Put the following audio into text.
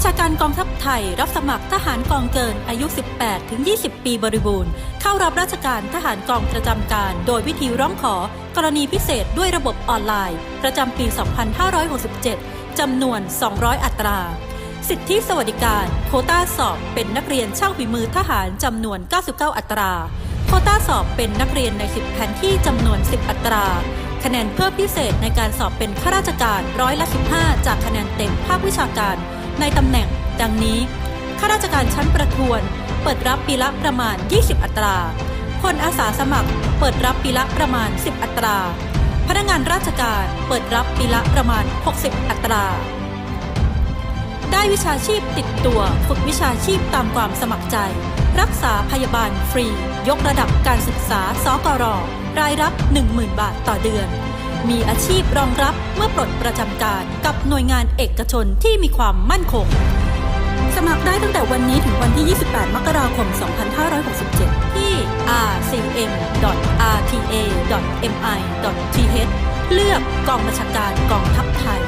ระชาการกองทัพไทยรับสมัครทหารกองเกินอายุ 18 ถึง 20 ปีบริบูรณ์ เข้ารับราชการทหารกองประจำการ โดยวิธีร้องขอกรณีพิเศษด้วยระบบออนไลน์ ประจำปี 2567 จำนวน 200 อัตรา สิทธิสวัสดิการ โคต้าสอบเป็นนักเรียนช่างฝีมือทหารจำนวน 99 อัตรา โคต้าสอบเป็นนักเรียนใน 10แผนที่จำนวน 10 อัตราคะแนนเพิ่มพิเศษในการสอบเป็นข้าราชการร้อยละ 15 จากคะแนนเต็มภาควิชาการ ในตำแหน่ง ดังนี้ ข้าราชการชั้นประทวน เปิดรับปีละประมาณ 20 อัตราพลอาสาสมัคร เปิดรับปีละประมาณ 10 อัตรา พนักงานราชการเปิดรับปีละประมาณ 60 อัตรา ได้วิชาชีพติดตัวฝึกวิชาชีพตามความสมัครใจ รักษาพยาบาลฟรี ยกระดับการศึกษาสกรรายรับ 10,000 บาทต่อเดือน มีอาชีพรองรับเมื่อปลดประจำการกับหน่วยงานเอกชนที่มีความมั่นคง สมัครได้ตั้งแต่วันนี้ถึงวันที่ 28 มกราคม 2567 ที่ rcm.rta.mi.th เลือกกองบัญชาการกองทัพไทย